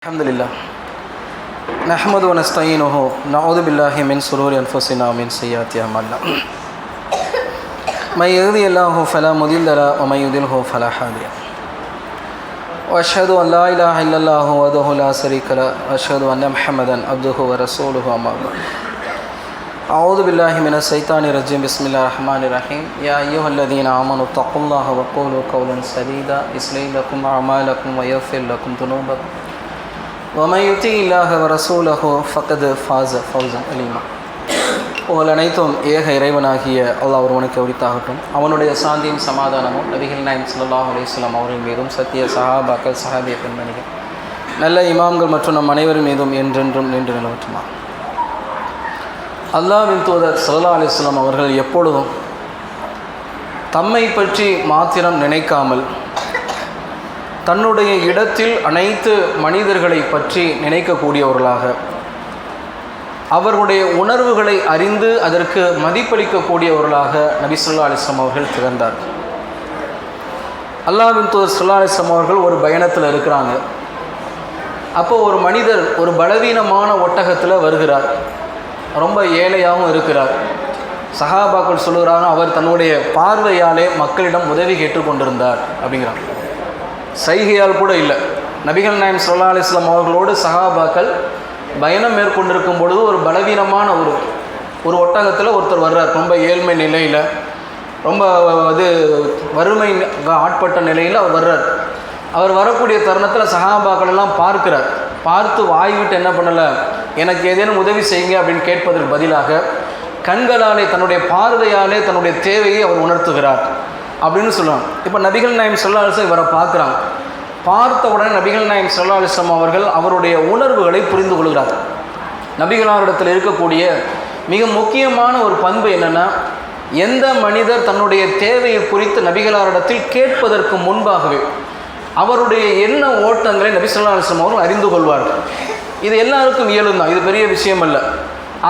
الحمد لله نحمد ونستعينه. نعوذ بالله من شرور أنفسنا ومن سيئات أعمالنا. من يهدي الله فلا مضل له ومن يضلل فلا هادي له. وأشهد أن لا إله إلا الله وحده لا شريك له. وأشهد أن محمدا عبده ورسوله أما بعد. أعوذ بالله من الشيطان الرجيم. بسم الله الرحمن الرحيم. يا أيها الذين آمنوا اتقوا الله وقولوا قولا سديدا. يصلح لكم أعمالكم ويغفر لكم ذنوبكم. ومن يطع الله ورسوله فقد فاز فوزا அலீமா உங்கள் அனைத்தும் ஏக இறைவனாகிய அல்லாஹ் ஒருவனுக்கு உரித்தாகட்டும் அவனுடைய சாந்தியும் சமாதானமும் நபிகள் நாயம் ஸல்லல்லாஹு அலைஹி வஸல்லம் அவர்கள் மீதும் சத்திய சஹாபாக்கள் சஹாபிய பெண்மணிகள் நல்ல இமாம்கள் மற்றும் நம் அனைவரும் மீதும் என்றென்றும் நின்று நிலவற்றுமா அல்லாஹ்வின் தூதர் ஸல்லல்லாஹு அலைஹி வஸல்லம் அவர்கள் எப்பொழுதும் தம்மை பற்றி மாத்திரம் நினைக்காமல் தன்னுடைய இடத்தில் அனைத்து மனிதர்களை பற்றி நினைக்கக்கூடியவர்களாக. அவர்களுடைய உணர்வுகளை அறிந்து அதற்கு மதிப்பளிக்கக்கூடியவர்களாக நபிசுல்லா அலிஸ்லாம் அவர்கள் திகழ்ந்தார். அல்லாவின் தூதர் சுல்லா அலிஸ்லாம் அவர்கள் ஒரு பயணத்தில் இருக்கிறாங்க. அப்போது ஒரு மனிதர் ஒரு பலவீனமான ஒட்டகத்தில் வருகிறார். ரொம்ப ஏழையாகவும் இருக்கிறார். சஹாபாக்கள் சொல்லுகிறாங்க அவர் தன்னுடைய பார்வையாலே மக்களிடம் உதவி கேட்டுக்கொண்டிருந்தார் அப்படிங்கிறார். சைகையால் கூட இல்லை. நபிகள் நாயம் சொல்லா அலிஸ்லாம் அவர்களோடு சஹாபாக்கள் பயணம் மேற்கொண்டிருக்கும் பொழுது ஒரு பலவீனமான ஒரு ஒரு ஒட்டகத்தில் ஒருத்தர் வர்றார். ரொம்ப ஏழ்மை நிலையில் ரொம்ப இது வறுமை ஆட்பட்ட நிலையில் அவர் வர்றார். அவர் வரக்கூடிய தருணத்தில் சகாபாக்கள் எல்லாம் பார்க்கிறார். பார்த்து வாய் விட்டு என்ன பண்ணலை எனக்கு ஏதேனும் உதவி செய்யுங்க அப்படின்னு கேட்பதற்கு பதிலாக கண்களாலே தன்னுடைய பார்வையாலே தன்னுடைய தேவையை அவர் உணர்த்துகிறார். அப்படின்னு சொல்லுவாங்க. இப்போ நபிகள் நாயம் சொல்லா அலிஸ்லாம் இவரை பார்க்குறாங்க. பார்த்த உடனே நபிகள் நாயம் சொல்லா அலிஸ்லாம் அவர்கள் அவருடைய உணர்வுகளை புரிந்து கொள்கிறார் நபிகளாரிடத்தில் இருக்கக்கூடிய மிக முக்கியமான ஒரு பண்பு என்னென்னா எந்த மனிதர் தன்னுடைய தேவையை குறித்து நபிகளாரிடத்தில் கேட்பதற்கு முன்பாகவே அவருடைய என்ன ஓட்டங்களை நபி சொல்லா அலிஸ்லாம் அவர்கள் அறிந்து கொள்வார்கள். இது எல்லாருக்கும் இயலும் தான் இது பெரிய விஷயம் அல்ல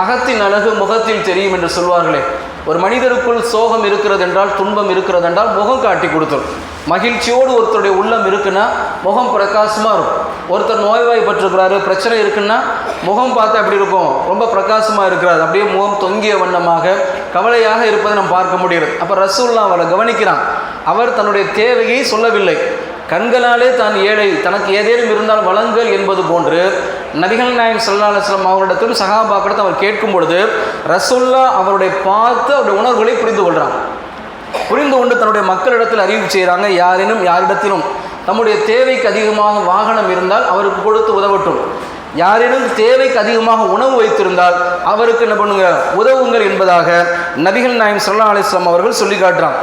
அகத்தின் அழகு முகத்தில் தெரியும் என்று சொல்வார்களே. ஒரு மனிதருக்குள் சோகம் இருக்கிறது என்றால் துன்பம் இருக்கிறது என்றால் முகம் காட்டி கொடுத்துரும் மகிழ்ச்சியோடு ஒருத்தருடைய உள்ளம் இருக்குன்னா முகம் பிரகாசமாக இருக்கும். ஒருத்தர் நோய்வாய்ப்பட்டிருக்கிறாரு பிரச்சனை இருக்குன்னா முகம் பார்த்தா எப்படி இருக்கும். ரொம்ப பிரகாசமாக இருக்கிறார். அப்படியே முகம் தொங்கிய வண்ணமாக கவலையாக இருப்பதை நம்ம பார்க்க முடியுது அப்போ ரசூல்லா அவரை கவனிக்கிறான். அவர் தன்னுடைய தேவையை சொல்லவில்லை. கண்களாலே தான் ஏழை தனக்கு ஏதேனும் இருந்தால் வளங்கள் என்பது போன்று நபிகள் நாயன் சல்லா அலுவலம் அவர்களிடத்தில் சகாபாக்கிடத்தை அவர் கேட்கும் பொழுது ரசுல்லா அவருடைய பார்த்து அவருடைய உணர்வுகளை புரிந்து கொள்கிறாங்க புரிந்து கொண்டு தன்னுடைய மக்களிடத்தில் அறிவிப்பு செய்கிறாங்க யாரேனும் யாரிடத்திலும். தம்முடைய தேவைக்கு அதிகமாக வாகனம் இருந்தால் அவருக்கு கொடுத்து உதவட்டும். யாரேனும் தேவைக்கு அதிகமாக உணவு வைத்திருந்தால் அவருக்கு என்ன பண்ணுங்க உதவுங்கள் என்பதாக நபிகள் நாயம் சொல்லா அலிஸ்லாம் அவர்கள் சொல்லி காட்டுறான்.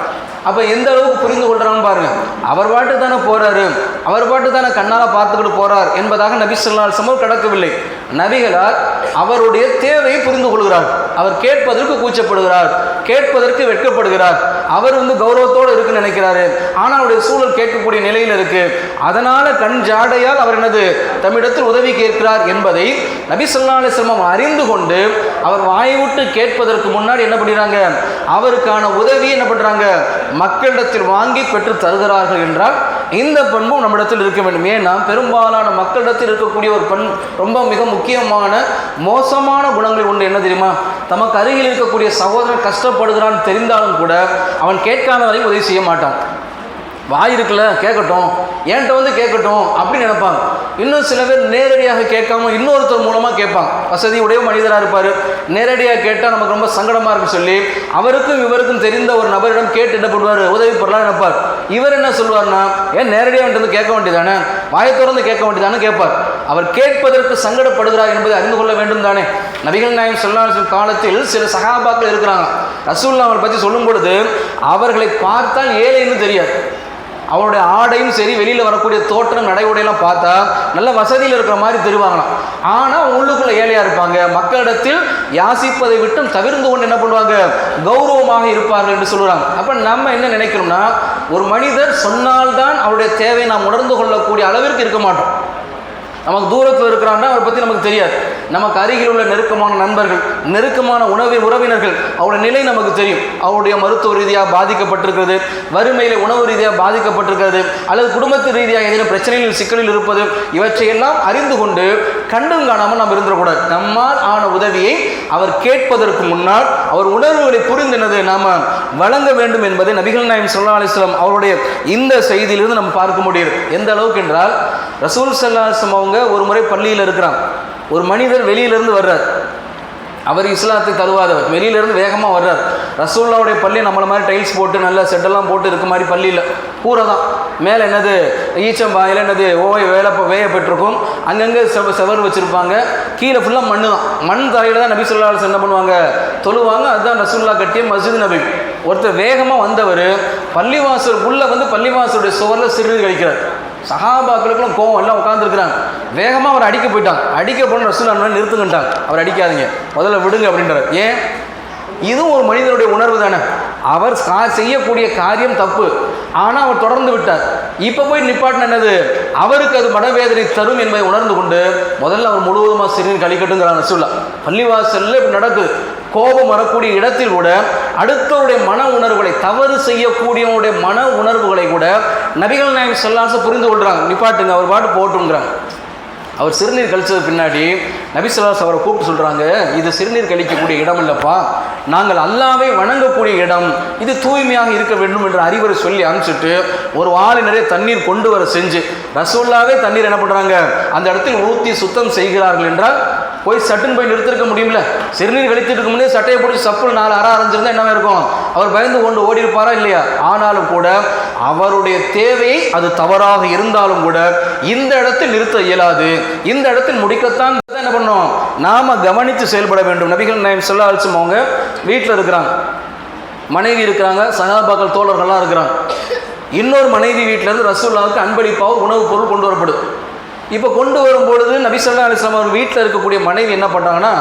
அப்போ எந்த அளவுக்கு புரிந்து கொள்கிறான்னு பாருங்கள் அவர் பாட்டு தானே போகிறாரு அவர் பாட்டு தானே கண்ணால் பார்த்துக்கிட்டு போகிறார் என்பதாக நபி சொல்லால் சமூர் கிடக்கவில்லை. நபிகளார் அவருடைய தேவையை புரிந்து கொள்கிறார். அவர் கேட்பதற்கு கூச்சப்படுகிறார் கேட்பதற்கு வெட்கப்படுகிறார். அவர் வந்து கௌரவத்தோடு இருக்குன்னு நினைக்கிறாரு. ஆனால் அவருடைய சூழல் கேட்கக்கூடிய நிலையில் இருக்கு. அதனால கண் ஜாடையால் அவர் எனது தம்மிடத்தில் உதவி கேட்கிறார் என்பதை நபி சொல்லா அலிஸ்லாம் அறிந்து கொண்டு அவர் வாய்விட்டு கேட்பதற்கு முன்னாடி என்ன பண்ணுறாங்க அவருக்கான உதவி என்ன பண்ணுறாங்க மக்களிடத்தில் வாங்கி பெற்று தருகிறார்கள் என்றால் இந்த பண்பும் நம்மிடத்தில் இருக்க வேண்டும். ஏன்னா பெரும்பாலான மக்களிடத்தில் இருக்கக்கூடிய ஒரு பண் ரொம்ப மிக முக்கியமான மோசமான குணங்கள் உண்டு என்ன தெரியுமா? தமக்கு அருகில் இருக்கக்கூடிய சகோதரன் கஷ்டப்படுகிறான்னு தெரிந்தாலும் கூட அவன் கேட்காத வரையும் உதவி செய்ய மாட்டான். வாய் இருக்குல்ல கேட்கட்டும். என்கிட்ட வந்து கேட்கட்டும் அப்படின்னு நினைப்பாங்க. இன்னும் சில பேர் நேரடியாக கேட்காம இன்னொருத்தர் மூலமாக கேட்பாங்க. வசதி உடைய மனிதராக இருப்பார். நேரடியாக கேட்டால் நமக்கு ரொம்ப சங்கடமாக இருக்குன்னு சொல்லி அவருக்கும் இவருக்கும் தெரிந்த ஒரு நபரிடம் கேட்டு என்ன பண்ணுவார்? உதவி பொருளாக நினைப்பார். இவர் என்ன சொல்வார்னா ஏன் நேரடியாக வந்து கேட்க வேண்டியதானே? வாயை திறந்து கேட்க வேண்டியதானே? கேட்பார். அவர் கேட்பதற்கு சங்கடப்படுகிறார் என்பதை அறிந்து கொள்ள வேண்டும் தானே. நபிகள் நாயம் சொல்லா காலத்தில் சில சகாபாக்கள் இருக்கிறாங்க. ரசூல்லா அவரை பற்றி சொல்லும் பொழுது அவர்களை பார்த்தால் ஏழைன்னு தெரியாது. அவருடைய ஆடையும் சரி வெளியில் வரக்கூடிய தோற்றம் நடைமுறையெல்லாம் பார்த்தா நல்ல வசதியில் இருக்கிற மாதிரி தெரிவாங்களாம். ஆனால் உள்ளுக்குள்ளே ஏழையாக இருப்பாங்க. மக்களிடத்தில் யாசிப்பதை விட்டும் தவிர்ந்து கொண்டு என்ன பண்ணுவாங்க? கௌரவமாக இருப்பார்கள் என்று சொல்கிறாங்க அப்போ நம்ம என்ன நினைக்கிறோம்னா ஒரு மனிதர் சொன்னால்தான் அவருடைய தேவை நாம் உணர்ந்து கொள்ளக்கூடிய அளவிற்கு இருக்க மாட்டோம். நமக்கு தூரத்தில் இருக்கிறான்னா அவரை பற்றி நமக்கு தெரியாது. நமக்கு அருகில் உள்ள நெருக்கமான நண்பர்கள் நெருக்கமான உணவு உறவினர்கள் அவருடைய நிலை நமக்கு தெரியும். அவருடைய மருத்துவ ரீதியாக பாதிக்கப்பட்டிருக்கிறது வறுமையில் உணவு ரீதியாக பாதிக்கப்பட்டிருக்கிறது அல்லது குடும்பத்து ரீதியாக ஏதேனும் பிரச்சனையில் சிக்கலில் இருப்பது இவற்றையெல்லாம் அறிந்து கொண்டு கண்டும் காணாமல் நாம் இருந்துடக்கூடாது. நம்மால் ஆன உதவியை அவர் கேட்பதற்கு முன்னால் அவர் உணர்வுகளை புரிந்தினது நாம் வழங்க வேண்டும் என்பதை நபிகள் நாயம் சொல்லா அலிஸ்லாம் அவருடைய இந்த செய்தியிலிருந்து நம்ம பார்க்க முடியுது. எந்த அளவுக்கு என்றால் ரசூல் சல்லாஸ்லம் அவங்க ஒரு முறை பள்ளியில் இருக்கிறான். ஒரு மனிதர் வெளியிலேருந்து வர்றார். அவர் இஸ்லாத்தை தருவாதவர் வெளியிலேருந்து வேகமாக வர்றார். ரசூல்லாவுடைய பள்ளி நம்மளை மாதிரி டைல்ஸ் போட்டு நல்ல செட்டெல்லாம் போட்டு இருக்க மாதிரி பள்ளியில். கூரை தான் மேலே என்னது? ஈச்சம்பாயில் என்னது? ஓவை வேலை வேயப்பட்டிருக்கும் அங்கங்கே செவ செவர் வச்சுருப்பாங்க. கீழே ஃபுல்லாக மண்ணு தான் மண் தரையில் தான் நபி சொல்லா என்ன பண்ணுவாங்க? தொழுவாங்க. அதுதான் ரசூல்லா கட்டிய மஸ்ஜித் நபி. ஒருத்தர் வேகமாக வந்தவர் பள்ளிவாசல் உள்ளே வந்து பள்ளிவாசலுடைய சுவரில் சிறு கழிக்கிறார். சஹாபாக்களுக்குலாம் கோவம் எல்லாம் உட்காந்துருக்குறாங்க வேகமாக அவர் அடிக்க போயிட்டாங்க. அடிக்க போன ரசூல் அண்ணன் நிறுத்துங்கட்டாங்க அவர் அடிக்காதீங்க. முதல்ல விடுங்க அப்படின்றார். ஏன்? இதுவும் ஒரு மனிதனுடைய உணர்வு தானே. அவர் செய்யக்கூடிய காரியம் தப்பு. ஆனால் அவர் தொடர்ந்து விட்டார். இப்போ போய் நிப்பாட்டின என்னது? அவருக்கு அது மனவேதனை தரும் என்பதை உணர்ந்து கொண்டு முதல்ல அவர் முழுவதுமாக சிறுநீர் கழிக்கட்டுங்கிறான் ரசூல்லா பள்ளிவாசல்ல இப்படி நடக்குது கோபம் வரக்கூடிய இடத்தில் கூட அடுத்தவருடைய மன உணர்வுகளை தவறு செய்யக்கூடியவனுடைய மன உணர்வுகளை கூட நபிகள் நாயகம் செல்லாச புரிந்து கொள்கிறாங்க நிப்பாட்டுங்க அவர் பாட்டு போட்டுங்கிறாங்க. அவர் சிறுநீர் கழிச்சது பின்னாடி நபிசுல்லாஸ் அவரை கூப்பிட்டு சொல்கிறாங்க இது சிறுநீர் கழிக்கக்கூடிய இடம் இல்லைப்பா நாங்கள் அல்லாவே வணங்கக்கூடிய இடம் இது தூய்மையாக இருக்க வேண்டும் என்று அறிவுரை சொல்லி அனுப்பிச்சிட்டு ஒரு வாளி நிறைய தண்ணீர் கொண்டு வர செஞ்சு ரசோல்லாவே தண்ணீர் என்ன பண்ணுறாங்க அந்த இடத்தில் ஊற்றி சுத்தம் செய்கிறார்கள் என்றால் போய் சட்டுன்னு போய் நிறுத்திருக்க முடியும்ல? சிறுநீர் கழித்துட்டு முன்னே சட்டையை பிடிச்சி சப்புல் நாலு அற அரைஞ்சிருந்தா என்ன இருக்கும்? அவர் பயந்து கொண்டு ஓடி இருப்பாரா இல்லையா? ஆனாலும் கூட அவருடைய தேவையை அது தவறாக இருந்தாலும் கூட இந்த இடத்தில் நிறுத்த இயலாது. இந்த இடத்தில் முடிக்கத்தான் என்ன பண்ணோம் நாம கவனித்து செயல்பட வேண்டும். நபிகள் நாயம் சொல்ல அழிச்சும் அவங்க வீட்டில் இருக்கிறாங்க. மனைவி இருக்கிறாங்க சகாபாக்கள் தோழர்கள்லாம் இருக்கிறாங்க. இன்னொரு மனைவி வீட்டிலேருந்து ரசூல்லாவுக்கு அன்பளிப்பாக உணவுப் பொருள் கொண்டு வரப்படுது இப்போ கொண்டு வரும்பொழுது பொழுது நபிசல்லா அலிஸ்லாம் அவர் வீட்டில் இருக்கக்கூடிய மனைவி என்ன பண்ணுறாங்கன்னா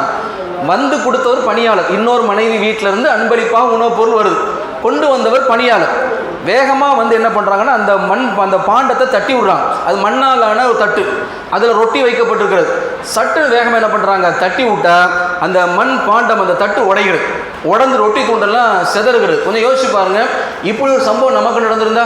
வந்து கொடுத்தவர் பணியாளர். இன்னொரு மனைவி வீட்டிலேருந்து அன்பளிப்பாக உணவுப் பொருள் வருது. கொண்டு வந்தவர் பணியாளர். வேகமாக வந்து என்ன பண்ணுறாங்கன்னா அந்த மண் அந்த பாண்டத்தை தட்டி விடுறாங்க. அது மண்ணாலான ஒரு தட்டு. அதில் ரொட்டி வைக்கப்பட்டிருக்கிறது. சட்டு வேகமாக என்ன பண்ணுறாங்க தட்டி விட்டால் அந்த மண் பாண்டம் அந்த தட்டு உடைகிறது. உடந்து ரொட்டி தூண்டெல்லாம் செதறுகிறது. கொஞ்சம் யோசிச்சு பாருங்க. இப்படி ஒரு சம்பவம் நமக்கு நடந்திருந்தா?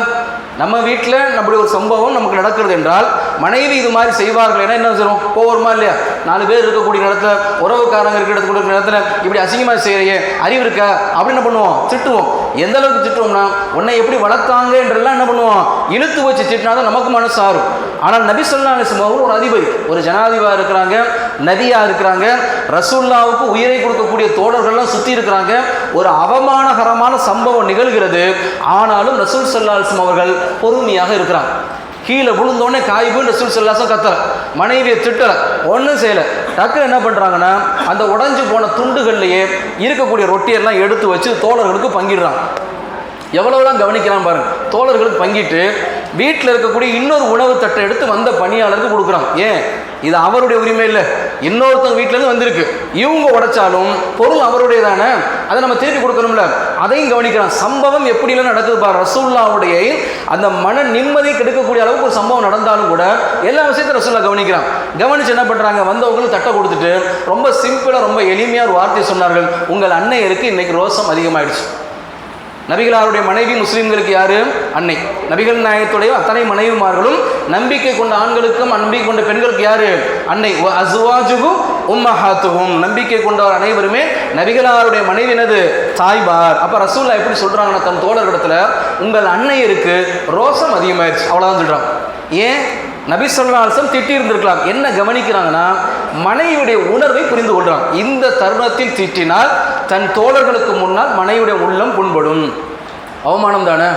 நம்ம வீட்டில் நம்முடைய ஒரு சம்பவம் நமக்கு நடக்கிறது என்றால் மனைவி இது மாதிரி செய்வார்கள் ஏன்னா என்ன செய்வோம் போவோமா இல்லையா? நாலு பேர் இருக்கக்கூடிய இடத்துல உறவுக்காரங்க இருக்கிற இடத்துல இடத்துல இப்படி அசிங்கமாக செய்கிறையே அறிவு இருக்கா? அப்படின்னு என்ன பண்ணுவோம்? திட்டுவோம். எந்த அளவுக்கு திட்டுவோம்னா உன்னை எப்படி வளர்த்தாங்க என்றெல்லாம் என்ன பண்ணுவோம்? இழுத்து வச்சு திட்டினா தான் நமக்கு மனசு ஆறும் ஆனால் நபி சொல்லா அவர்கள் ஒரு அதிபதி. ஒரு ஜனாதிபதியாக இருக்கிறாங்க நதியாக இருக்கிறாங்க ரசூல்லாவுக்கு உயிரை கொடுக்கக்கூடிய தோழர்கள்லாம் சுற்றி இருக்கிறாங்க. ஒரு அவமானகரமான சம்பவம் நிகழ்கிறது. ஆனாலும் ரசூல் சல்லாஸ்லம் அவர்கள் பொறுமையாக இருக்கிறாங்க. கீழே விழுந்தோடனே காய்பு ரசூல் சல்லாசம் கத்தல. மனைவியை திட்டல. ஒன்றும் செய்யலை. டக்குன்னு என்ன பண்ணுறாங்கன்னா அந்த உடஞ்சி போன துண்டுகள்லையே இருக்கக்கூடிய ரொட்டியெல்லாம் எடுத்து வச்சு தோழர்களுக்கு பங்கிடுறான். எவ்வளோலாம் கவனிக்கிறான் பாருங்க. தோழர்களுக்கு பங்கிட்டு வீட்டில் இருக்கக்கூடிய இன்னொரு உணவு தட்டை எடுத்து வந்த பணியாளருக்கு கொடுக்குறான். ஏன்? இது அவருடைய உரிமை இல்லை. இன்னொருத்தவங்க வீட்டிலேருந்து வந்திருக்கு. இவங்க உடைச்சாலும் பொருள் அவருடைய தானே அதை நம்ம திருப்பி கொடுக்கணும்ல. அதையும் கவனிக்கிறான். சம்பவம் எப்படிலாம் நடக்குது பா ரசூல்லாவுடைய அந்த மன நிம்மதி கெடுக்கக்கூடிய அளவுக்கு ஒரு சம்பவம் நடந்தாலும் கூட எல்லா விஷயத்தையும் ரசூல்லா கவனிக்கிறான். கவனிச்சு என்ன பண்ணுறாங்க வந்தவங்களுக்கு தட்டை கொடுத்துட்டு ரொம்ப சிம்பிளாக ரொம்ப எளிமையாக ஒரு வார்த்தை சொன்னார்கள். உங்கள் அன்னையருக்கு இன்னைக்கு ரோசம் அதிகமாயிடுச்சு. நபிகளாருடைய மனைவி முஸ்லீம்களுக்கு யாரு? அன்னை. நபிகள் நாயகத்துடைய அத்தனை மனைவிமார்களும் நம்பிக்கை கொண்ட ஆண்களுக்கும் நம்பிக்கை கொண்ட பெண்களுக்கு யாரு? அன்னை. அசுவாஜுகும் உம்மஹாத்துகும் நம்பிக்கை கொண்டவர் அனைவருமே நபிகளாருடைய மனைவி எனது தாய்பார் அப்ப ரசூல்லா எப்படி சொல்றாங்கன்னா தன் தோழர்களிடத்துல உங்கள் அன்னையருக்கு ரோசம் அதிகமாயிருச்சு. அவ்வளோதான் சொல்றாங்க ஏன்? நபி சொல்லாசம் திட்டி இருந்திருக்கலாம். என்ன கவனிக்கிறாங்கன்னா மனைவியுடைய உணர்வை புரிந்து கொள்றாங்க இந்த தருணத்தில் திட்டினால் தன் தோழர்களுக்கு முன்னால் மனைவியுடைய உள்ளம் புண்படும். அவமானம் தானே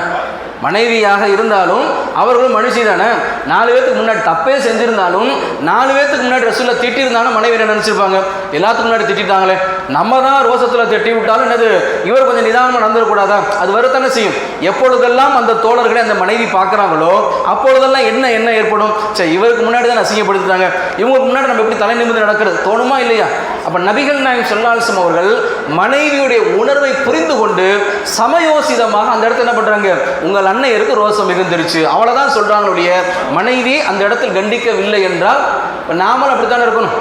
மனைவியாக இருந்தாலும் அவர்களும் மனுஷி தானே. நாலு பேத்துக்கு முன்னாடி தப்பே செஞ்சிருந்தாலும் நாலு பேத்துக்கு முன்னாடி ரசூலில் திட்டிருந்தாலும் மனைவி என்ன நினச்சிருப்பாங்க? எல்லாத்துக்கும் முன்னாடி திட்டிட்டாங்களே. நம்ம தான் ரோசத்தில் திட்டி விட்டாலும் என்னது? இவர் கொஞ்சம் நிதானமாக நடந்துடக்கூடாதா அது வரத்தானே செய்யும். எப்பொழுதெல்லாம் அந்த தோழர்களை அந்த மனைவி பார்க்குறாங்களோ அப்பொழுதெல்லாம் என்ன என்ன ஏற்படும்? சரி இவருக்கு முன்னாடி தான் அசிங்கப்படுத்துறாங்க இவங்களுக்கு முன்னாடி நம்ம எப்படி தலை நிமிர்ந்து நடக்கிறது? தோணுமா இல்லையா? அப்போ நபிகள் நாயகம் சொல்லாசம் அவர்கள் மனைவியுடைய உணர்வை புரிந்து கொண்டு சமயோசிதமாக அந்த இடத்துல என்ன பண்ணுறாங்க உங்கள் அன்னையருக்கு ரோசம் இருந்துருச்சு. அவ்வளோதான் சொல்கிறாங்களுடைய மனைவி அந்த இடத்தில் கண்டிக்கவில்லை என்றால் இப்போ நாமளும் அப்படித்தானே இருக்கணும்?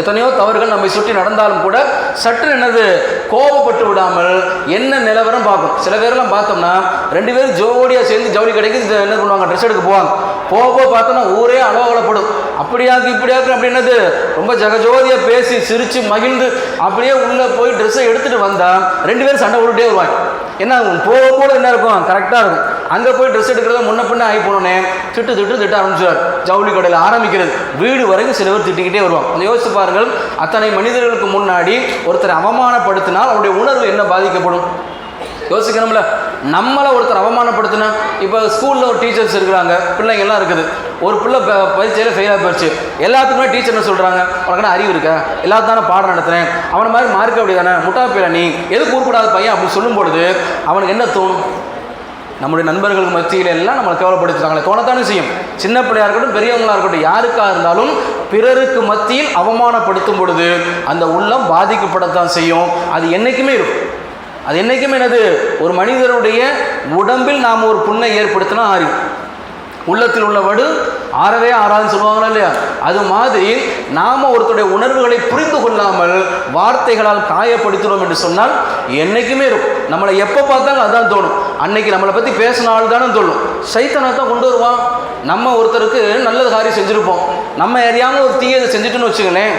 எத்தனையோ தவறுகள் நம்மை சுற்றி நடந்தாலும் கூட சற்று என்னது கோபப்பட்டு விடாமல் என்ன நிலவரம் பார்க்கும். சில பேரெல்லாம் பார்த்தோம்னா ரெண்டு பேரும் ஜோடியாக சேர்ந்து ஜவுளி கடைக்கு என்ன பண்ணுவாங்க ட்ரெஸ் எடுக்க போவாங்க. போக போக பார்த்தோன்னா ஊரே அலோகலப்படும். அப்படியாக்கு இப்படியாக்கு அப்படி என்னது ரொம்ப ஜகஜோதியாக பேசி சிரித்து மகிழ்ந்து அப்படியே உள்ளே போய் ட்ரெஸ்ஸை எடுத்துகிட்டு வந்தால் ரெண்டு பேரும் சண்டை விட்டுட்டே வருவாங்க. என்ன போக போக என்ன இருக்கும்? கரெக்டாக இருக்கும். அங்கே போய் ட்ரெஸ் எடுக்கிறத முன்ன பின்ன ஆகி போனோன்னே திட்டு திட்டு திட்ட ஆரம்பிச்சுவார் ஜவுளி கடையில் ஆரம்பிக்கிறது. வீடு வரைக்கும் சில பேர் திட்டிக்கிட்டே வருவோம் கொஞ்சம் யோசிச்சு பாருங்கள் அத்தனை மனிதர்களுக்கு முன்னாடி ஒருத்தரை அவமானப்படுத்தினால் அவருடைய உணர்வு என்ன பாதிக்கப்படும்? யோசிக்கணும்ல. நம்மளை ஒருத்தர் அவமானப்படுத்தினா இப்போ ஸ்கூலில் ஒரு டீச்சர்ஸ் இருக்கிறாங்க பிள்ளைங்கள்லாம் இருக்குது. ஒரு பிள்ளை ப- பரீட்சையில் ஃபெயிலாக போயிடுச்சு. எல்லாத்துக்குமே டீச்சர் என்ன சொல்கிறாங்க உனக்கு அறிவு இருக்கா? எல்லாத்தான பாடம் நடத்துகிறேன் அவனை மாதிரி மார்க் அப்படி தானே? முட்டா பிள்ளை நீ. எதுக்கு கூறக்கூடாத பையன் அப்படின்னு சொல்லும் பொழுது அவனுக்கு என்ன தோணும்? நம்முடைய நண்பர்கள் மத்தியில் எல்லாம் நம்மளை கேவலப்படுத்துறாங்களே தோணத்தானே செய்யும். சின்ன பிள்ளையாக இருக்கட்டும் பெரியவங்களாக இருக்கட்டும் யாருக்காக இருந்தாலும் பிறருக்கு மத்தியில் அவமானப்படுத்தும் பொழுது அந்த உள்ளம் பாதிக்கப்படத்தான் செய்யும். அது என்றைக்குமே இருக்கும். அது என்றைக்கும் எனது ஒரு மனிதனுடைய உடம்பில் நாம் ஒரு புண்ணை ஏற்படுத்தினா ஆறி உள்ளத்தில் உள்ள வடு ஆறவே ஆறாதுன்னு சொல்லுவாங்களா இல்லையா? அது மாதிரி நாம் ஒருத்தருடைய உணர்வுகளை புரிந்து கொள்ளாமல் வார்த்தைகளால் காயப்படுத்துகிறோம் என்று சொன்னால் என்றைக்குமே இருக்கும். நம்மளை எப்போ பார்த்தாலும் அதான் தோணும். அன்னைக்கு நம்மளை பற்றி பேசினாலும் தானே தோணும். சைத்தனை தான் கொண்டு வருவான். நம்ம ஒருத்தருக்கு நல்லது காரியம் செஞ்சுருப்போம். நம்ம எறியாமல் ஒரு தீயதை செஞ்சுட்டுன்னு வச்சுக்கலேன்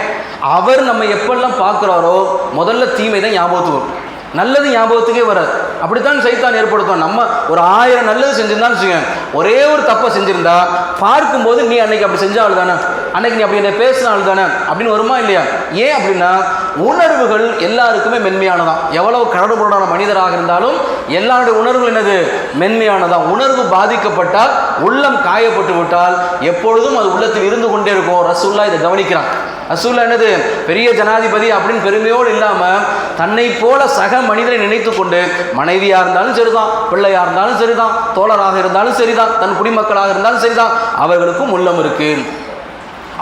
அவர் நம்ம எப்பெல்லாம் பார்க்குறாரோ முதல்ல தீமை தான் ஞாபகத்துக்கு வரும். நல்லது ஞாபகத்துக்கே வராது. அப்படித்தான் சைத்தான் ஏற்படுத்தும் நம்ம ஒரு ஆயிரம் நல்லது செஞ்சிருந்தாலும் வச்சுக்கோங்க ஒரே ஒரு தப்பை செஞ்சிருந்தா பார்க்கும்போது நீ அன்னைக்கு அப்படி செஞ்ச ஆள் தானே? அன்னைக்கு நீ அப்படி என்ன பேசின ஆள் தானே? அப்படின்னு வருமா இல்லையா? ஏன் அப்படின்னா உணர்வுகள் எல்லாருக்குமே மென்மையானதான். எவ்வளவு கடவுளான மனிதராக இருந்தாலும் எல்லாருடைய உணர்வுகள் என்னது? மென்மையானதான். உணர்வு பாதிக்கப்பட்டால் உள்ளம் காயப்பட்டு விட்டால் எப்பொழுதும் அது உள்ளத்தில் இருந்து கொண்டே இருக்கும். ரசுல்லா இதை கவனிக்கிறான். ரசூல் என்னது? பெரிய ஜனாதிபதி அப்படின்னு பெருமையோடு இல்லாமல் தன்னை போல சக மனிதனை நினைத்து கொண்டு மனைவியாக இருந்தாலும் சரிதான் பிள்ளையாக இருந்தாலும் சரிதான் தோழராக இருந்தாலும் சரிதான் தன் குடிமக்களாக இருந்தாலும் சரிதான். அவர்களுக்கும் உள்ளம் இருக்கு.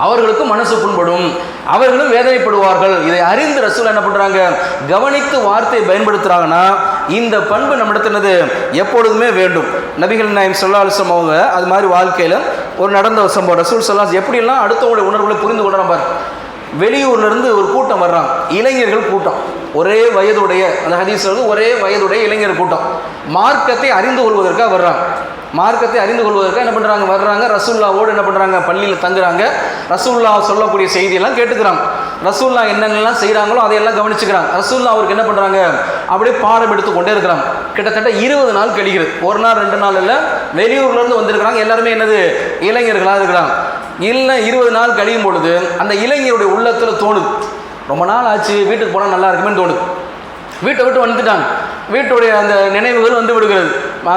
அவர்களுக்கும் மனசு புண்படும். அவர்களும் வேதனைப்படுவார்கள். இதை அறிந்து ரசூல் என்ன பண்ணுறாங்க கவனித்து வார்த்தை பயன்படுத்துகிறாங்கன்னா இந்த பண்பு நம்மிடத்தினது எப்பொழுதுமே வேண்டும். நபிகள் நாயம் சொல்லா அவங்க அது மாதிரி வாழ்க்கையில் ஒரு நடந்த சம்பவம். ரசூல் சொல்லா எப்படியெல்லாம் அடுத்தவங்களுடைய உணர்வுகளை புரிந்து கொள்கிறான் பார். வெளியூர்லேருந்து ஒரு கூட்டம் வர்றாங்க. இளைஞர்கள் கூட்டம். ஒரே வயதுடைய அந்த ஹதீஸ் வந்து ஒரே வயதுடைய இளைஞர் கூட்டம். மார்க்கத்தை அறிந்து கொள்வதற்காக வர்றாங்க. மார்க்கத்தை அறிந்து கொள்வதற்காக என்ன பண்ணுறாங்க வர்றாங்க. ரசூல்லாவோடு என்ன பண்ணுறாங்க பள்ளியில் தங்குறாங்க. ரசூல்லா சொல்லக்கூடிய செய்தியெல்லாம் கேட்டுக்கிறாங்க. ரசூல்லா என்னென்னலாம் செய்கிறாங்களோ அதையெல்லாம் கவனிச்சுக்கிறாங்க. ரசூல்லா அவருக்கு என்ன பண்ணுறாங்க அப்படியே பாடம் எடுத்து கொண்டே இருக்கிறாங்க. கிட்டத்தட்ட இருபது நாள் கழிக்கிறது ஒரு நாள் ரெண்டு நாள் இல்லை வெளியூர்லேருந்து வந்திருக்கிறாங்க. எல்லாருமே என்னது? இளைஞர்களாக இருக்கிறாங்க. இல்லை இருபது நாள் கழியும் பொழுது அந்த இளைஞருடைய உள்ளத்தில் தோணுது. ரொம்ப நாள் ஆச்சு வீட்டுக்கு போனால் நல்லா இருக்குமேன்னு தோணுது. வீட்டை விட்டு வந்துட்டாங்க. வீட்டுடைய அந்த நினைவுகள் வந்து விடுகிறது.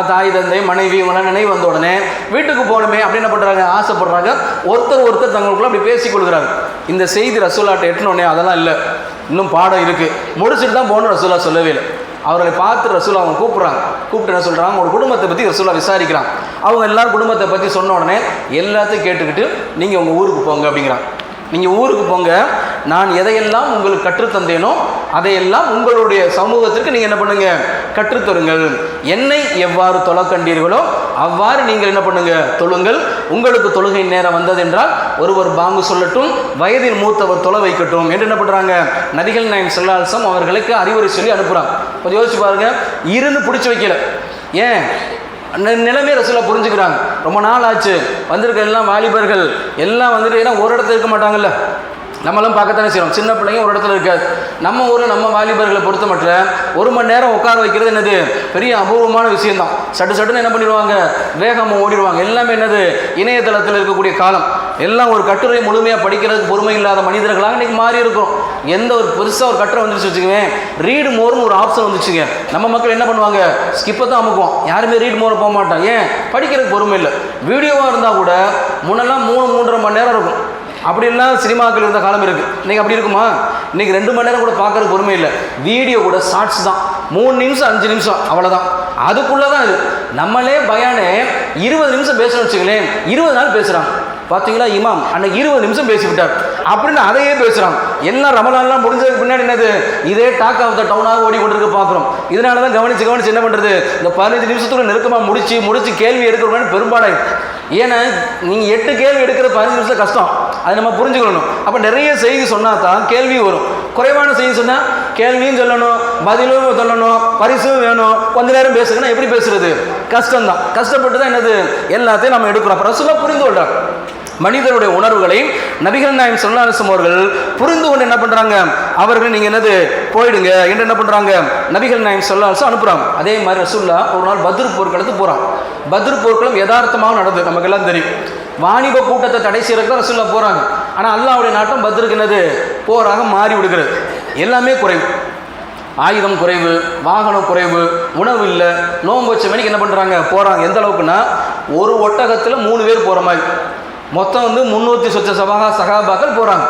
தாய் தந்தை மனைவி இவங்களாம் நினைவு வந்த உடனே வீட்டுக்கு போகணுமே அப்படின்னு என்ன பண்ணுறாங்க ஆசைப்படுறாங்க. ஒருத்தர் ஒருத்தர் தங்களுக்குள்ள அப்படி பேசிக்கொள்கிறாங்க இந்த செய்தி ரசூலாட்டை எட்டினோடனே அதெல்லாம் இல்லை. இன்னும் பாடம் இருக்குது முடிச்சுட்டு தான் போகணும் ரசூலா சொல்லவே இல்லை. அவர்களை பார்த்து ரசூலா அவங்க கூப்பிட்றாங்க. கூப்பிட்டு என்ன சொல்கிறாங்க உங்களோட குடும்பத்தை பற்றி ரசூலா விசாரிக்கிறாங்க அவங்க எல்லாரும் குடும்பத்தை பற்றி சொன்ன உடனே எல்லாத்தையும் கேட்டுக்கிட்டு நீங்கள் உங்கள் ஊருக்கு போங்க அப்படிங்கிறாங்க நீங்கள் ஊருக்கு போங்க. நான் எதையெல்லாம் உங்களுக்கு கற்றுத்தந்தேனோ அதையெல்லாம் உங்களுடைய சமூகத்திற்கு நீங்கள் என்ன பண்ணுங்க? கற்றுத்தருங்கள். என்னை எவ்வாறு தொலை கண்டீர்களோ அவ்வாறு நீங்கள் என்ன பண்ணுங்க? தொழுங்கள். உங்களுக்கு தொழுகை நேரம் வந்ததென்றால் ஒருவர் பாங்கு சொல்லட்டும் வயதில் மூத்தவர் தொலை வைக்கட்டும் என்று என்ன பண்ணுறாங்க நபிகள் நாயம் செல்லாசம் அவர்களுக்கு அறிவுரை சொல்லி அனுப்புகிறாங்க கொஞ்சம் யோசிச்சு பாருங்க. இருந்து பிடிச்சி வைக்கல. ஏன்? நிலைமை ரசூலா புரிஞ்சுக்கிறாங்க. ரொம்ப நாள் ஆச்சு. வந்திருக்க எல்லாம் வாலிபர்கள் எல்லாம் வந்துட்டு ஏன்னா ஒரு இடத்துல இருக்க மாட்டாங்கல்ல. நம்மளும் பார்க்கத்தானே செய்கிறோம் சின்ன பிள்ளைங்க ஒரு இடத்துல இருக்காது நம்ம ஊர் நம்ம வாலிபர்களை பொறுத்த மட்டும் ஒரு மணி நேரம் உட்கார வைக்கிறது என்னது? பெரிய அபூர்வமான விஷயம்தான். சட்டு சட்டுன்னு என்ன பண்ணிடுவாங்க? வேகமாக ஓடிடுவாங்க. எல்லாமே என்னது? இணையதளத்தில் இருக்கக்கூடிய காலம். எல்லாம் ஒரு கட்டுரை முழுமையாக படிக்கிறதுக்கு பொறுமை இல்லாத மனிதர்களாக இன்றைக்கி மாறி இருக்கும் எந்த ஒரு பெருசாக ஒரு கட்டுரை வந்துருச்சு வச்சுக்கோங்க ரீடு மோர்னு ஒரு ஆப்ஷன் வந்துச்சுங்க. நம்ம மக்கள் என்ன பண்ணுவாங்க? ஸ்கிப்பை தான் அமுக்குவோம். யாருமே ரீட் மோர் போக மாட்டாங்க. ஏன்? படிக்கிறதுக்கு பொறுமை இல்லை. வீடியோவாக இருந்தால் கூட முன்னெல்லாம் மூணு மூன்றரை மணி நேரம் இருக்கும். அப்படிலாம் சினிமாக்கள் இருந்த காலம் இருக்குது இன்றைக்கி அப்படி இருக்குமா? இன்றைக்கி ரெண்டு மணி நேரம் கூட பார்க்கறதுக்கு பொறுமை இல்லை. வீடியோ கூட ஷார்ட்ஸ் தான். மூணு நிமிஷம் அஞ்சு நிமிஷம். அவ்வளோதான் அதுக்குள்ளே தான் இது. நம்மளே பயானே இருபது நிமிஷம் பேசணும்னு வச்சுக்கலேன் இருபது நாள் பேசுகிறாங்க பார்த்தீங்களா இமாம் அன்னைக்கு இருபது நிமிஷம் பேசிவிட்டார். அப்படின்னு அதையே பேசுகிறாங்க எல்லாம் ரமலான்லாம் முடிஞ்சதுக்கு பின்னாடி என்னது? இதே டாக் ஆஃப் த டவுனாக ஓடிக்கொண்டிருக்க பார்க்குறோம் இதனால தான் கவனிச்சு கவனிச்சு என்ன பண்ணுறது இந்த பதினஞ்சு நிமிஷத்துக்குள்ள நெருக்கமாக முடிச்சு முடிச்சு கேள்வி எடுக்கிறோம்னு பெரும்பாலும் ஏன்னா நீங்கள் எட்டு கேள்வி எடுக்கிற பதினஞ்சு நிமிஷம் கஷ்டம். அதை நம்ம புரிஞ்சுக்கணும். அப்போ நிறைய செய்தி சொன்னால் தான் கேள்வி வரும். குறைவான செய்தி சொன்னால் கேள்வியும் சொல்லணும் பதிலும் சொல்லணும் பரிசும் வேணும். கொஞ்ச நேரம் பேசுங்கன்னா எப்படி பேசுறது? கஷ்டம்தான். கஷ்டப்பட்டு தான் என்னது? எல்லாத்தையும் நம்ம எடுக்கிறோம். அப்புறம் புரிந்து கொள்கிறோம் மனிதருடைய உணர்வுகளை நபிகள் நாயம் சொல்லாசம் அவர்கள் புரிந்து கொண்டு என்ன பண்ணுறாங்க அவர்கள் நீங்கள் என்னது? போயிடுங்க. என்று என்ன பண்ணுறாங்க நபிகள் நாயம் சொல்லாசம் அனுப்புகிறாங்க அதே மாதிரி ரசூல்லா ஒரு நாள் பத்ர் போர்க்களத்துக்கு போகிறான் பத்ர் போர்க்களம் யதார்த்தமாக நடந்தது. நமக்கு எல்லாம் தெரியும். வாணிப கூட்டத்தை தடை செய்யறதுக்கு தான் ரசூல்லா போகிறாங்க ஆனால் அல்லாவுடைய நாட்டம் பத்ருக்கு என்னது? போராக மாறி விடுகிறது. எல்லாமே குறைவு. ஆயுதம் குறைவு வாகனம் குறைவு உணவு இல்லை. நோன்பு வச்ச மணிக்கு என்ன பண்ணுறாங்க போகிறாங்க எந்த அளவுக்குன்னா ஒரு ஒட்டகத்தில் மூணு பேர் போகிற மாதிரி. மொத்தம் வந்து முந்நூற்றி சொச்ச சபாகா சகாபாக்கள் போகிறாங்க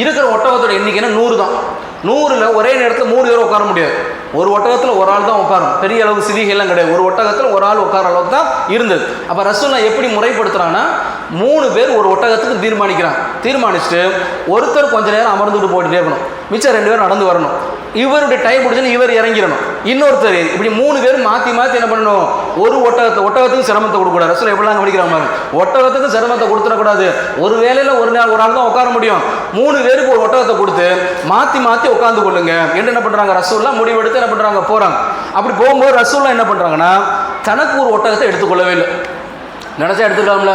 இருக்கிற ஒட்டகத்தோட எண்ணிக்கைன்னா நூறு தான். நூறில் ஒரே நேரத்தில் மூணு பேர் உட்கார முடியாது. ஒரு ஒட்டகத்தில் ஒரு ஆள் தான் உட்காரும் பெரிய அளவு சிவிகைலாம் கிடையாது. ஒரு ஒட்டகத்தில் ஒரு ஆள் உட்கார அளவுக்கு தான் இருந்தது. அப்போ ரசூல்லா எப்படி முறைப்படுத்துகிறாங்கன்னா மூணு பேர் ஒரு ஒட்டகத்துக்கு தீர்மானிக்கிறாங்க. தீர்மானிச்சுட்டு ஒருத்தர் கொஞ்ச நேரம் அமர்ந்துட்டு போயிட்டே இருக்கணும். மிச்சம் ரெண்டு பேரும் நடந்து வரணும். இவருடைய டைம் பிடிச்சுன்னு இவர் இறங்கிடணும். இன்னொருத்தர் இப்படி மூணு பேர் மாற்றி மாற்றி என்ன பண்ணணும்? ஒரு ஒட்டகத்தை ஒட்டகத்துக்கு சிரமத்தை கொடுக்கக்கூடாது ரசூல் எப்படிலாம் படிக்கிறாங்க பாருங்க. ஒட்டகத்துக்கு சிரமத்தை கொடுத்துடக்கூடாது. ஒரு வேலையில் ஒரு நாள் ஒரு ஆள் தான் உட்கார முடியும். மூணு பேருக்கு ஒரு ஒட்டகத்தை கொடுத்து மாற்றி மாற்றி உட்காந்து கொள்ளுங்க. என்று என்ன பண்ணுறாங்க ரசூல்லாம் முடிவெடுத்து என்ன பண்ணுறாங்க போகிறாங்க அப்படி போகும்போது ரசூல்லாம் என்ன பண்ணுறாங்கன்னா தனக்கு ஒரு ஒட்டகத்தை எடுத்துக்கொள்ளவே இல்லை. நினச்சா எடுத்துக்கலாம்ல?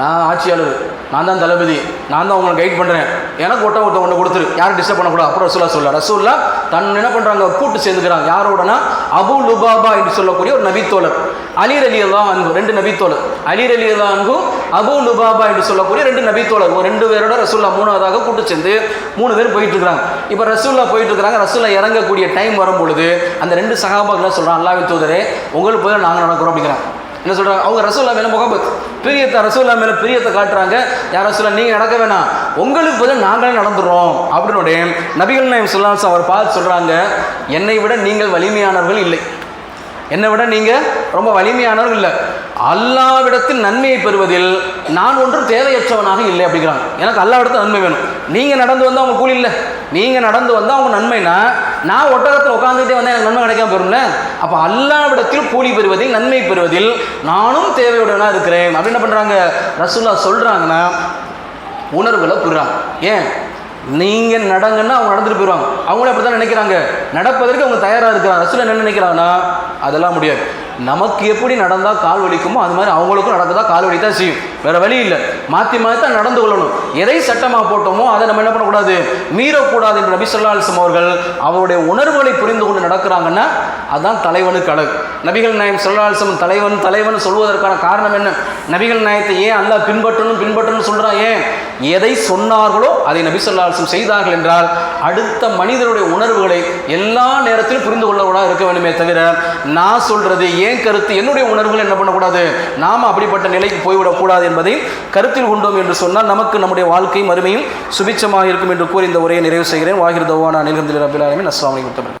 நான் ஆட்சியாளர். நான் தான் தளபதி நான் தான் உங்களை கைட் பண்ணுறேன் எனக்கு ஒட்ட ஒருத்த ஒன்று கொடுத்துரு. யாரும் டிஸ்டர்ப் பண்ணக்கூடாது. அப்புறம் ரசூல்லா சொல்ல ரசூல்லா தன் என்ன பண்ணுறாங்க கூட்டு சேர்ந்துக்கிறாங்க. யாரோடனா? அபு லுபாபா என்று சொல்லக்கூடிய ஒரு நபித்தோழர். அலீர் அலி அல்லா அன்பு ரெண்டு நபித்தோழர். அலீர் அலி அல்லா அன்பு அபு லுபாபா என்று சொல்லக்கூடிய ரெண்டு நபித்தோழர். ஒரு ரெண்டு பேரோட ரசூல்லா மூணாவதாக கூட்டு சேர்ந்து மூணு பேர் போயிட்டு இருக்கிறாங்க இப்போ ரசூல்லா போயிட்டு இருக்கிறாங்க ரசூல்லா இறங்கக்கூடிய டைம் வரும் பொழுது அந்த ரெண்டு சகாபாக்கள் சொல்கிறான் அல்லாவி தூதரே உங்களுக்கு போய் நாங்கள் நடக்கிறோம் அப்படிங்கிறாங்க. என்ன சொல்கிறாங்க அவங்க ரசூல்லா மேலே முகபத். பிரியத்தை ரசூல்லா மேலே பிரியத்தை காட்டுறாங்க. யார் ரசூல்லா நீங்கள் நடக்க வேணாம். உங்களுக்கு பதில் நாங்களே நடந்துடுறோம் அப்படின்னு நபிகள் நாயம் சொல்லாஸ் அவர் பார்த்து சொல்கிறாங்க என்னை விட நீங்கள் வலிமையானவர்கள் இல்லை. என்னை விட நீங்கள் ரொம்ப வலிமையானவர்கள் இல்லை. அல்லாவிடத்தில் நன்மையை பெறுவதில் நான் ஒன்றும் தேவையற்றவனாக இல்லை அப்படிங்கிறாங்க. எனக்கு அல்லாவிடத்தில் நன்மை வேணும். நீங்கள் நடந்து வந்தால் அவங்க கூலி இல்லை. நீங்கள் நடந்து வந்தால் அவங்க நன்மைனா நான் ஒட்டகத்தில் உட்காந்துட்டே வந்தால் எனக்கு நன்மை கிடைக்காம பெறும்ல அப்போ அல்லாவிடத்தில் கூலி பெறுவதில் நன்மை பெறுவதில் நானும் தேவையுடனாக இருக்கிறேன். அப்படின்னு என்ன பண்ணுறாங்க ரசூல்லா சொல்கிறாங்கன்னா உணர்வுகளை புரிறாங்க ஏன்? நீங்கள் நடங்கன்னா அவங்க நடந்துட்டு போயிடுவாங்க அவங்களும் அப்படி தான் நினைக்கிறாங்க. நடப்பதற்கு அவங்க தயாராக இருக்கிறாங்க. ரசூல் என்ன நினைக்கிறாங்கன்னா அதெல்லாம் முடியாது. நமக்கு எப்படி நடந்தால் கால் வலிக்குமோ அது மாதிரி அவங்களுக்கும் நடக்குதா கால் வலி தான் செய்யும். வேற வழி இல்லை. மாற்றி மாற்றி தான் நடந்து கொள்ளணும். எதை சட்டமாக போட்டோமோ அதை நம்ம என்ன பண்ணக்கூடாது? மீறக்கூடாது என்று நபி சொல்லா அவர்கள் அவருடைய உணர்வுகளை புரிந்து கொண்டு நடக்கிறாங்கன்னா அதுதான் தலைவனுக்கு அழகு. நபிகள் நாயம் சொல்லாசம் தலைவன் தலைவன் சொல்வதற்கான காரணம் என்ன? நபிகள் நாயத்தை ஏன் அல்லாஹ் பின்பற்றணும் பின்பற்றணும் சொல்கிறான் ஏன்? எதை சொன்னார்களோ அதை நபி சொல்லாசம் செய்தார்கள் என்றால் அடுத்த மனிதனுடைய உணர்வுகளை எல்லா நேரத்திலும் புரிந்து கொள்ளக்கூடாது இருக்க வேண்டுமே தவிர நான் சொல்கிறது ஏன் கருத்து? என்னுடைய உணர்வுகள் என்ன பண்ணக்கூடாது? நாம் அப்படிப்பட்ட நிலைக்கு போய்விடக்கூடாது என்பதை கருத்தில் கொண்டோம் என்று சொன்னால் நமக்கு நம்முடைய வாழ்க்கையும் அருமையும் சுபிச்சமாக இருக்கும் என்று கூறி இந்த உரையை நிறைவு செய்கிறேன். வாகிர் தவானா நிலகந்தில் அபிலாலுமே அஸ்லாம் வலைக்கம்